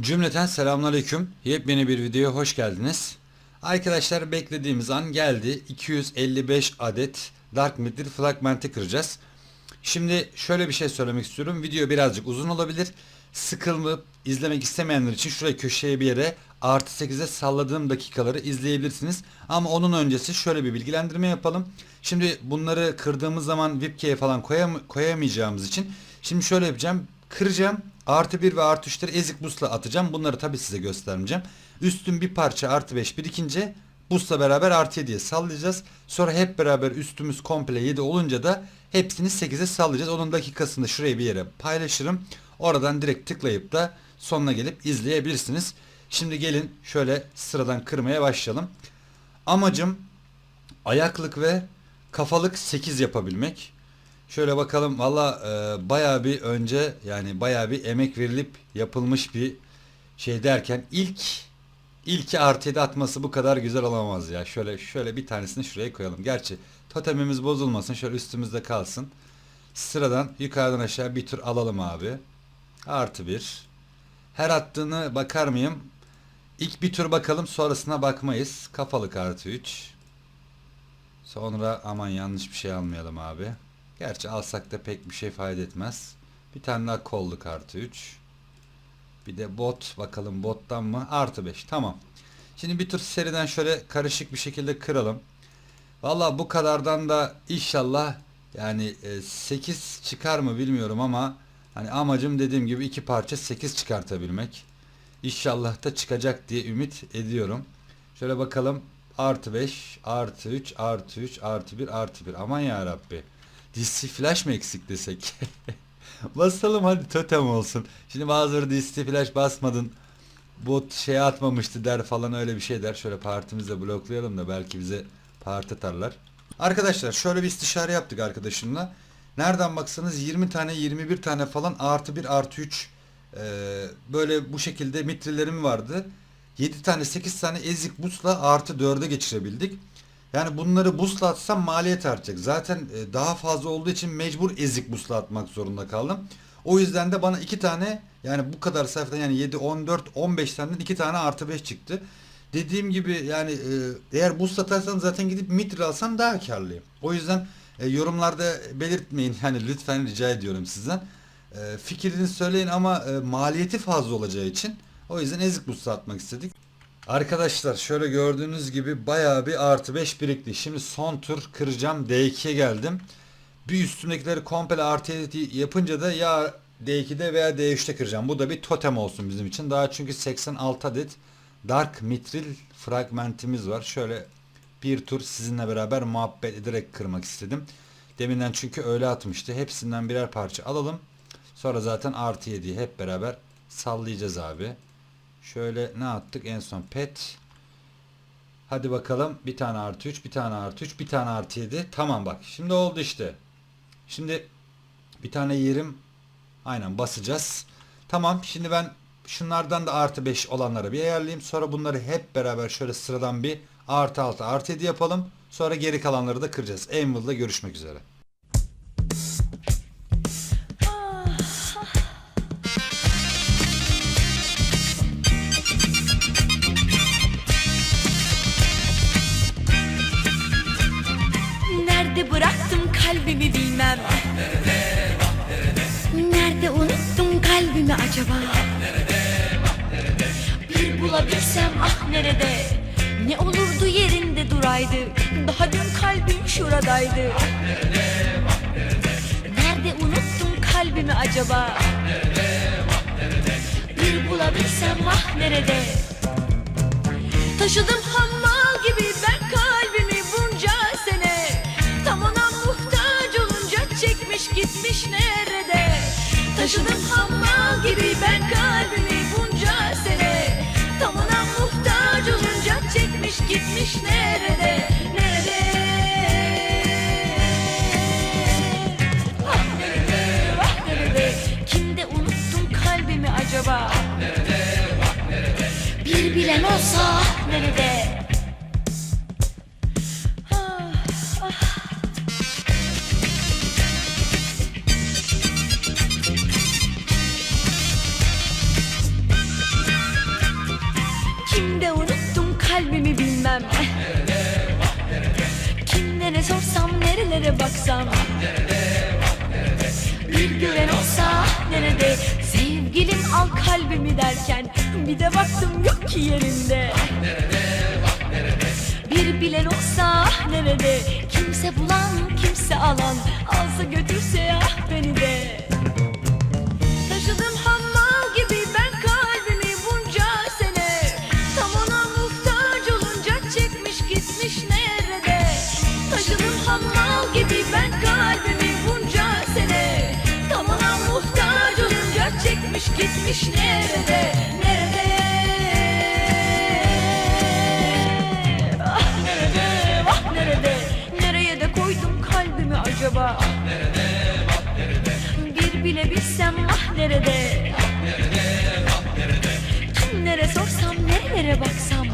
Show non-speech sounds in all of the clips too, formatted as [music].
Cümleten selamünaleyküm. Yepyeni bir videoya hoş geldiniz. Arkadaşlar beklediğimiz an geldi. 255 adet Dark Matter fragmenti kıracağız. Şimdi şöyle bir şey söylemek istiyorum. Video birazcık uzun olabilir. Sıkılıp izlemek istemeyenler için şuraya köşeye bir yere artı 8'e salladığım dakikaları izleyebilirsiniz. Ama onun öncesi şöyle bir bilgilendirme yapalım. Şimdi bunları kırdığımız zaman VIPK'ye falan koyam koyamayacağımız için şimdi şöyle yapacağım. Kıracağım. Artı 1 ve artı 3'leri ezik busla atacağım. Bunları tabi size göstermeyeceğim. Üstün bir parça artı 5 birikince busla beraber artı 7'ye sallayacağız. Sonra hep beraber üstümüz komple 7 olunca da hepsini 8'e sallayacağız. Onun dakikasını da şuraya bir yere paylaşırım. Oradan direkt tıklayıp da sonuna gelip izleyebilirsiniz. Şimdi gelin şöyle sıradan kırmaya başlayalım. Amacım ayaklık ve kafalık 8 yapabilmek. Şöyle bakalım valla e, bayağı bir önce yani bayağı bir emek verilip yapılmış bir şey derken ilk ilki artı 7 atması bu kadar güzel olamaz ya. Şöyle şöyle bir tanesini şuraya koyalım. Gerçi totemimiz bozulmasın şöyle üstümüzde kalsın. Sıradan yukarıdan aşağı bir tur alalım abi. Artı bir. Her attığını bakar mıyım? İlk bir tur bakalım sonrasına bakmayız. Kafalık artı 3. Sonra aman yanlış bir şey almayalım abi. Gerçi alsak da pek bir şey fayda etmez. Bir tane daha kolluk artı 3. Bir de bot bakalım bottan mı? Artı 5 tamam. Şimdi bir tur seriden şöyle karışık bir şekilde kıralım. Valla bu kadardan da inşallah yani 8 çıkar mı bilmiyorum ama hani amacım dediğim gibi iki parça 8 çıkartabilmek. İnşallah da çıkacak diye ümit ediyorum. Şöyle bakalım artı 5 artı 3 artı 3 artı 1 artı 1 aman ya Rabbi. DC flash mı eksik desek? [laughs] Basalım hadi totem olsun. Şimdi bazıları DC flash basmadın. Bot şey atmamıştı der falan öyle bir şey der. Şöyle partimizde bloklayalım da belki bize part atarlar. Arkadaşlar şöyle bir istişare yaptık arkadaşımla. Nereden baksanız 20 tane 21 tane falan artı 1 artı 3 ee, böyle bu şekilde mitrillerim vardı. 7 tane 8 tane ezik busla artı 4'e geçirebildik. Yani bunları busla atsam maliyet artacak. Zaten e, daha fazla olduğu için mecbur ezik busla atmak zorunda kaldım. O yüzden de bana iki tane yani bu kadar sayfadan yani 7, 14, 15 tane iki tane artı 5 çıktı. Dediğim gibi yani e, eğer boost atarsan zaten gidip mitre alsam daha karlıyım. O yüzden e, yorumlarda belirtmeyin [laughs] yani lütfen rica ediyorum sizden. E, fikrini söyleyin ama e, maliyeti fazla olacağı için o yüzden ezik boost atmak istedik. Arkadaşlar şöyle gördüğünüz gibi bayağı bir artı 5 birikti. Şimdi son tur kıracağım. D2'ye geldim. Bir üstündekileri komple artı 7 yapınca da ya D2'de veya D3'te kıracağım. Bu da bir totem olsun bizim için. Daha çünkü 86 adet Dark Mithril fragmentimiz var. Şöyle bir tur sizinle beraber muhabbet ederek kırmak istedim. Deminden çünkü öyle atmıştı. Hepsinden birer parça alalım. Sonra zaten artı 7'yi hep beraber sallayacağız abi. Şöyle ne attık en son pet. Hadi bakalım bir tane artı 3 bir tane artı 3 bir tane artı 7. Tamam bak şimdi oldu işte. Şimdi bir tane yerim aynen basacağız. Tamam şimdi ben şunlardan da artı 5 olanları bir ayarlayayım. Sonra bunları hep beraber şöyle sıradan bir artı 6 artı 7 yapalım. Sonra geri kalanları da kıracağız. Anvil'da görüşmek üzere. Kalbimi acaba? Bir bulabilsem ah nerede? Ne olurdu yerinde duraydı. Daha dün kalbim şuradaydı. Nerede unuttum kalbimi acaba? Bir bulabilsem ah nerede? Taşıdım Taşıdım hammal gibi ben kalbimi gitmem Kimlere sorsam nerelere baksam. Bir gören olsa nerede? Sevgilim al kalbimi derken Bir de baktım yok ki yerinde. Bir bilen olsa nerede? Kimse bulan kimse alan. Alsa götürse ya beni de gibi ben kalbimi bunca sene. Tam ona muhtaç olunca çekmiş gitmiş nerede Nerede? Ah nerede ah nerede? Nereye de koydum kalbimi acaba? Bir bile bilsem ah nerede Kimlere sorsam nerelere baksam?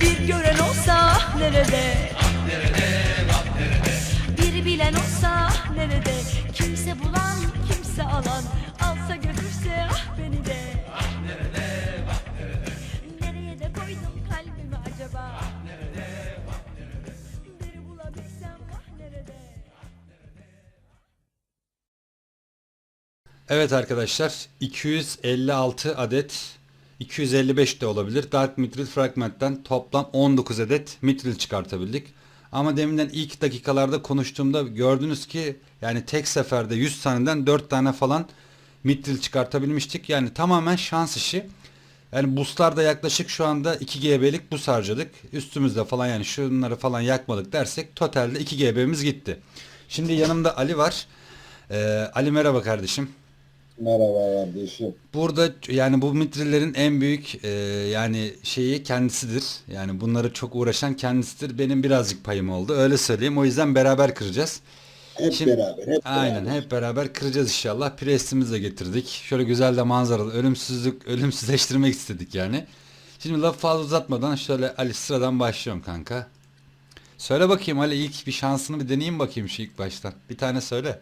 Bir gören olsa ah nerede? Bir Evet arkadaşlar 256 adet 255 de olabilir. Dark Mithril Fragment'ten toplam 19 adet Mithril çıkartabildik. Ama deminden ilk dakikalarda konuştuğumda gördünüz ki yani tek seferde 100 taneden 4 tane falan Mithril çıkartabilmiştik. Yani tamamen şans işi. Yani buslarda yaklaşık şu anda 2 GB'lik bus harcadık. Üstümüzde falan yani şunları falan yakmadık dersek totalde 2 GB'miz gitti. Şimdi yanımda Ali var. Ee, Ali merhaba kardeşim. Merhaba kardeşim. Burada yani bu mitrillerin en büyük e, yani şeyi kendisidir. Yani bunları çok uğraşan kendisidir. Benim birazcık payım oldu. Öyle söyleyeyim. O yüzden beraber kıracağız. Hep Şimdi- beraber, hep Aynen beraber. hep beraber kıracağız inşallah. Presimizi de getirdik. Şöyle güzel de manzaralı. Ölümsüzlük, [laughs] ölümsüzleştirmek istedik yani. Şimdi lafı fazla uzatmadan şöyle Ali sıradan başlıyorum kanka. Söyle bakayım Ali ilk bir şansını bir deneyeyim bakayım şu ilk baştan. Bir tane söyle.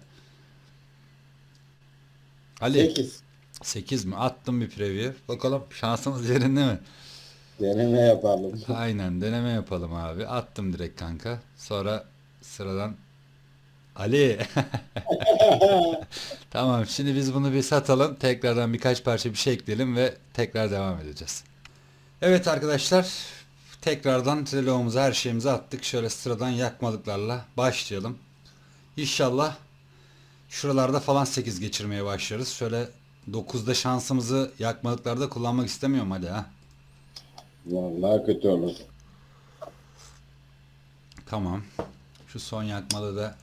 Ali. 8. 8 mi? Attım bir preview. Bakalım şansımız [laughs] yerinde mi? Deneme yapalım. Aynen deneme yapalım abi. Attım direkt kanka. Sonra sıradan Ali. [laughs] [laughs] tamam şimdi biz bunu bir satalım. Tekrardan birkaç parça bir şey ekleyelim ve tekrar devam edeceğiz. Evet arkadaşlar. Tekrardan Trello'muza her şeyimizi attık. Şöyle sıradan yakmalıklarla başlayalım. İnşallah şuralarda falan 8 geçirmeye başlarız. Şöyle 9'da şansımızı yakmalıklarda kullanmak istemiyorum hadi ha. Vallahi kötü olur. Tamam. Şu son yakmalı da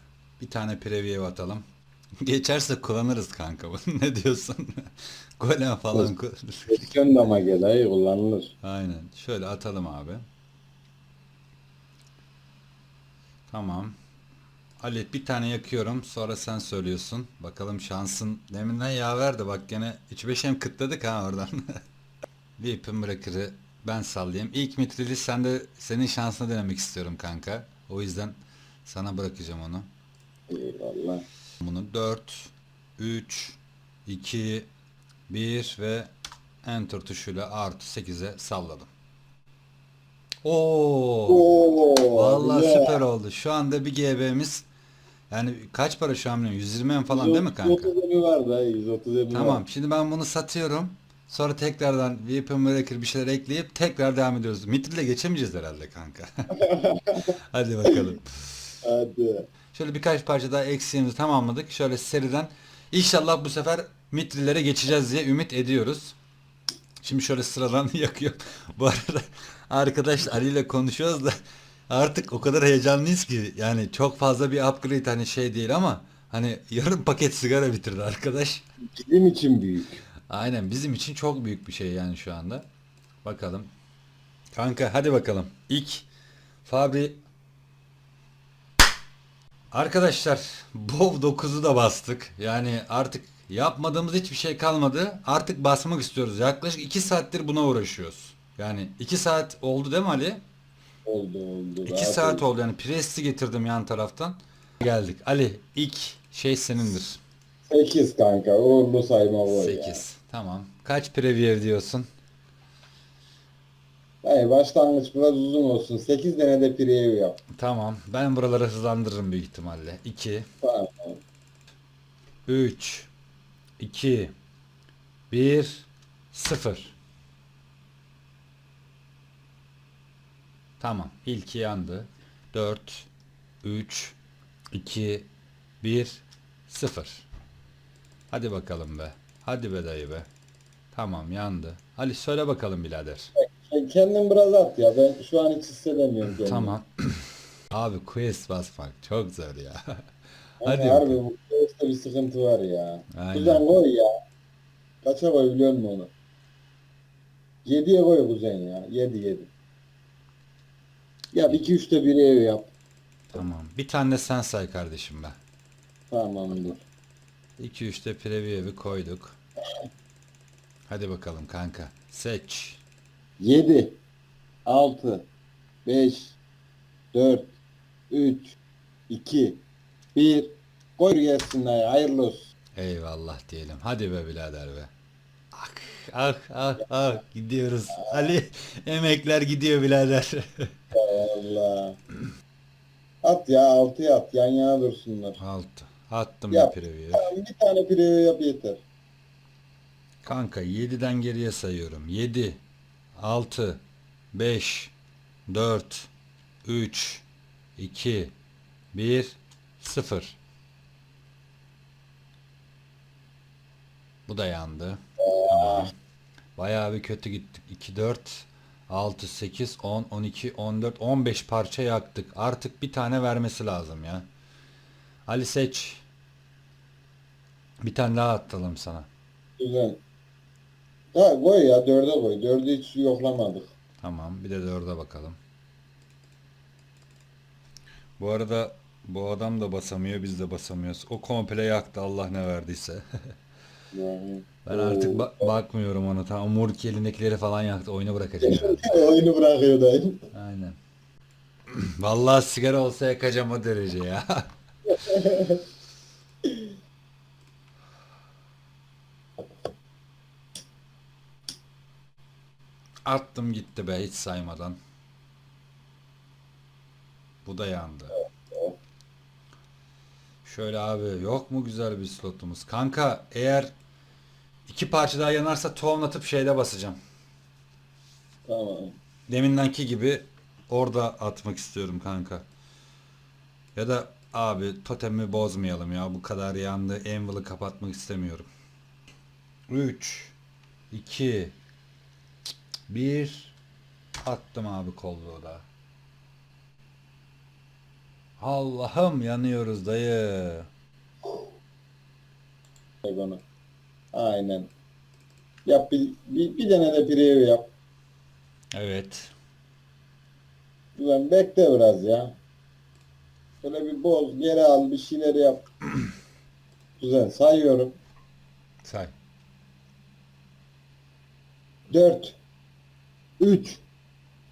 bir tane preview atalım. [laughs] Geçerse kullanırız kanka. bunu. [laughs] ne diyorsun? [laughs] Golem falan. kullanırız. Seksiyon dama geleği kullanılır. Aynen. Şöyle atalım abi. Tamam. Ali bir tane yakıyorum. Sonra sen söylüyorsun. Bakalım şansın. Deminden yaver de bak gene 3-5 hem kıtladık ha oradan. [laughs] bir ipim bırakırı ben sallayayım. İlk mitrili sen de senin şansını denemek istiyorum kanka. O yüzden sana bırakacağım onu. Eyvallah. Bunu 4, 3, 2, 1 ve Enter tuşuyla artı 8'e salladım. Oo, Oo, vallahi ya. süper oldu. Şu anda bir GB'miz yani kaç para şu an bilmiyorum. 120 M falan değil mi kanka? 130 emi var da 130 emi Tamam. var. Şimdi ben bunu satıyorum. Sonra tekrardan Weapon Breaker bir şeyler ekleyip tekrar devam ediyoruz. Mitril'e geçemeyeceğiz herhalde kanka. [laughs] Hadi bakalım. Hadi. Şöyle birkaç parça daha eksiğimizi tamamladık. Şöyle seriden inşallah bu sefer mitrilere geçeceğiz diye ümit ediyoruz. Şimdi şöyle sıradan [laughs] yakıyorum. Bu arada arkadaş Ali ile konuşuyoruz da artık o kadar heyecanlıyız ki yani çok fazla bir upgrade hani şey değil ama hani yarım paket sigara bitirdi arkadaş. Bizim için büyük. Aynen bizim için çok büyük bir şey yani şu anda. Bakalım. Kanka hadi bakalım. İlk Fabri Arkadaşlar BOV 9'u da bastık. Yani artık yapmadığımız hiçbir şey kalmadı. Artık basmak istiyoruz. Yaklaşık 2 saattir buna uğraşıyoruz. Yani 2 saat oldu değil mi Ali? Oldu oldu. 2 saat oldu yani presti getirdim yan taraftan. Geldik. Ali ilk şey senindir. 8 kanka. Uğurlu sayma bu ya. 8. Tamam. Kaç preview diyorsun? Hayır başlangıç biraz uzun olsun. 8 tane de preview yap. Tamam. Ben buraları hızlandırırım büyük ihtimalle. 2 Tamam. 3 2 1 0 Tamam. İlki yandı. 4 3 2 1 0 Hadi bakalım be. Hadi be dayı be. Tamam yandı. Ali söyle bakalım birader. Kendin biraz at ya. Ben şu an hiç hissedemiyorum kendimi. Tamam. [clears throat] Abi quest basmak çok zor ya. [laughs] Hadi Hadi harbi bakalım. bu quest'te bir sıkıntı var ya. Aynen. Kuzen koy ya. Kaça koy biliyor musun onu? 7'ye koy kuzen ya. 7 7. Ya 2 3'te bir ev yap. Tamam. Bir tane de sen say kardeşim be. Tamamdır. 2 3'te preview'i koyduk. Hadi bakalım kanka. Seç. 7 6 5 4 3 2 1 Koy gelsin dayı hayırlı olsun. Eyvallah diyelim. Hadi be birader be. Ah ah ah ah gidiyoruz. Ali emekler gidiyor birader. [laughs] Allah. At ya 6'ya at yan yana dursunlar. Altı. Attım Yap. bir preview. Tamam, bir tane preview yap yeter. Kanka 7'den geriye sayıyorum. 7 6 5 4 3 2 1 0 Bu da yandı. Tamam. Bayağı bir kötü gittik. 2 4 6 8 10 12 14 15 parça yaktık. Artık bir tane vermesi lazım ya. Ali seç. Bir tane daha atalım sana. Güzel. Ha koy ya 4'e koy. 4'ü hiç yoklamadık. Tamam bir de dörde bakalım. Bu arada bu adam da basamıyor biz de basamıyoruz. O komple yaktı Allah ne verdiyse. [laughs] Yani. Ben artık ba- bakmıyorum ona tamam. Murki elindekileri falan yaktı. Oyunu bırakacak herhalde. [laughs] Oyunu bırakıyor dayı. Aynen. [clears throat] Vallahi sigara olsa yakacağım o derece ya. [laughs] Attım gitti be hiç saymadan. Bu da yandı. Şöyle abi yok mu güzel bir slotumuz? Kanka eğer iki parça daha yanarsa tohumlatıp şeyde basacağım. Tamam. Demindenki gibi orada atmak istiyorum kanka. Ya da abi totemi bozmayalım ya. Bu kadar yandı. Anvil'ı kapatmak istemiyorum. 3 2 1 Attım abi kolluğu da. Allah'ım yanıyoruz dayı. Onu. Aynen. Yap bir, bir, bir tane de preview yap. Evet. Güzel bekle biraz ya. Böyle bir boz geri al bir şeyler yap. [clears throat] Güzel sayıyorum. Say. 4 3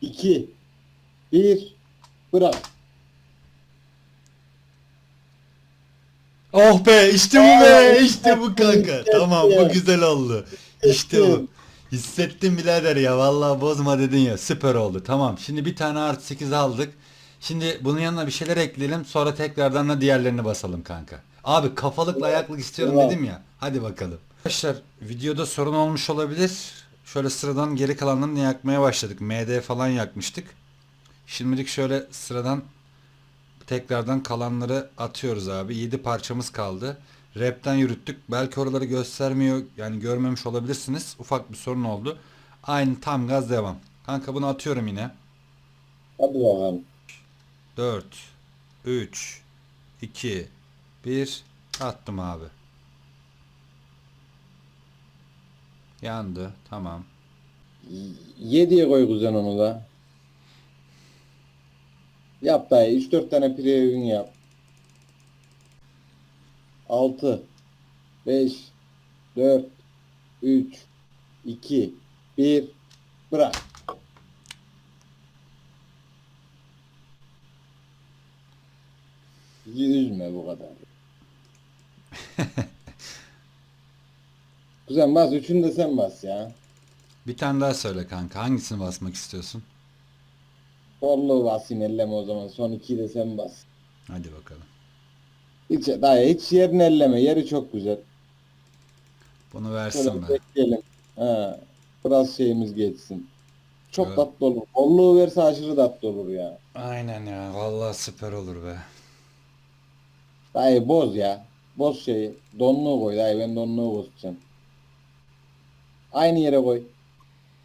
2 1 Bırak. Oh be işte bu be işte bu kanka. Tamam bu güzel oldu. İşte bu. Hissettim. Birader ya vallahi bozma dedin ya süper oldu. Tamam şimdi bir tane artı 8 aldık. Şimdi bunun yanına bir şeyler ekleyelim sonra tekrardan da diğerlerini basalım kanka. Abi kafalıkla ayaklık istiyorum dedim ya. Hadi bakalım. Arkadaşlar videoda sorun olmuş olabilir. Şöyle sıradan geri kalanlarını yakmaya başladık. MD falan yakmıştık. Şimdilik şöyle sıradan tekrardan kalanları atıyoruz abi. 7 parçamız kaldı. Rap'ten yürüttük. Belki oraları göstermiyor. Yani görmemiş olabilirsiniz. Ufak bir sorun oldu. Aynı tam gaz devam. Kanka bunu atıyorum yine. Hadi bakalım. 4 3 2 1 attım abi. Yandı. Tamam. 7'ye koy kuzen onu da. Yap dayı 3-4 tane preview'ün yap. 6 5 4 3 2 1 Bırak. Bizi üzme bu kadar. [laughs] Kuzen bas üçünü de sen bas ya. Bir tane daha söyle kanka. Hangisini basmak istiyorsun? Sollu basayım elleme o zaman. Son ikiyi de sen bas. Hadi bakalım. Hiç, daha hiç yerini elleme. Yeri çok güzel. Bunu Şöyle versin be. bekleyelim. Ha, biraz şeyimiz geçsin. Çok Evet. tatlı olur. Kolluğu verse aşırı tatlı olur ya. Aynen ya. Vallahi süper olur be. Dayı boz ya. Boz şeyi. Donluğu koy dayı ben donluğu bozacağım. Aynı yere koy.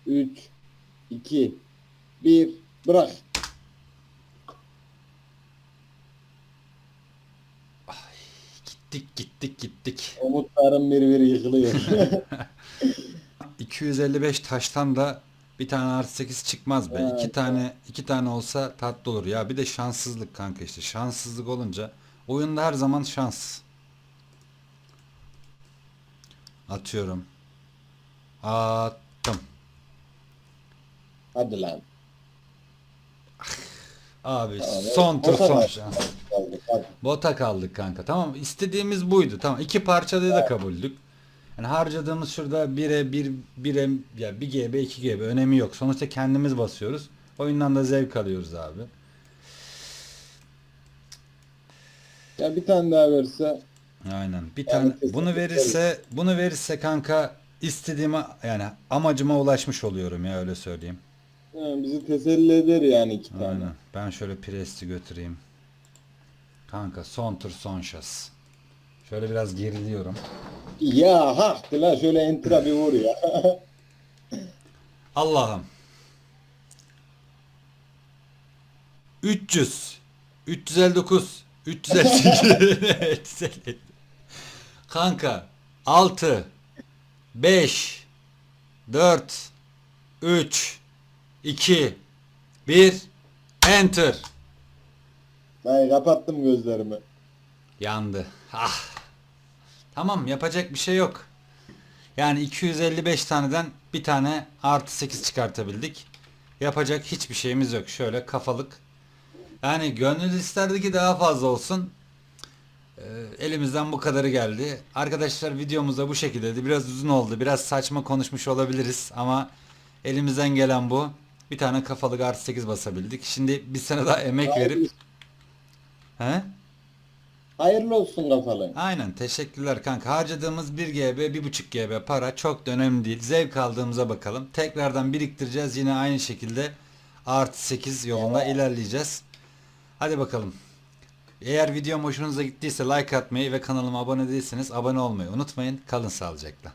3 2 1 bırak. Gittik gittik gittik. Umutlarım bir bir yıkılıyor. [laughs] 255 taştan da bir tane artı 8 çıkmaz be. Evet. iki tane iki tane olsa tatlı olur. Ya bir de şanssızlık kanka işte. Şanssızlık olunca oyunda her zaman şans. Atıyorum. Attım. Hadi lan. Abi son tur son şans. Kaldık, hadi. Bota kaldık kanka. Tamam istediğimiz buydu. Tamam iki parçayı da kabuldük. Yani harcadığımız şurada 1'e 1 1'e ya 1 GB 2 GB önemi yok. Sonuçta kendimiz basıyoruz. Oyundan da zevk alıyoruz abi. Ya bir tane daha verse Aynen. Bir tane kesinlikle bunu verirse bunu verirse kanka istediğime yani amacıma ulaşmış oluyorum ya öyle söyleyeyim. Ha, bizi teselli eder yani iki tane. Aynen. Ben şöyle presti götüreyim. Kanka son tur son şas. Şöyle biraz geriliyorum. Ya haktı la şöyle enter'a bir vur ya. [laughs] Allah'ım. 300 359 358 Kanka 6 5 4 3 2 1 Enter Dayı kapattım gözlerimi. Yandı. Ah. Tamam yapacak bir şey yok. Yani 255 taneden bir tane artı 8 çıkartabildik. Yapacak hiçbir şeyimiz yok. Şöyle kafalık. Yani gönül isterdi ki daha fazla olsun. Ee, elimizden bu kadarı geldi. Arkadaşlar videomuz da bu şekildeydi. Biraz uzun oldu. Biraz saçma konuşmuş olabiliriz ama elimizden gelen bu. Bir tane kafalık artı 8 basabildik. Şimdi bir sene daha emek verip he? Hayırlı olsun kafalı. Aynen teşekkürler kanka. Harcadığımız 1 GB 1.5 GB para çok da önemli değil. Zevk aldığımıza bakalım. Tekrardan biriktireceğiz. Yine aynı şekilde artı 8 yolunda ilerleyeceğiz. Hadi bakalım. Eğer videom hoşunuza gittiyse like atmayı ve kanalıma abone değilseniz abone olmayı unutmayın. Kalın sağlıcakla.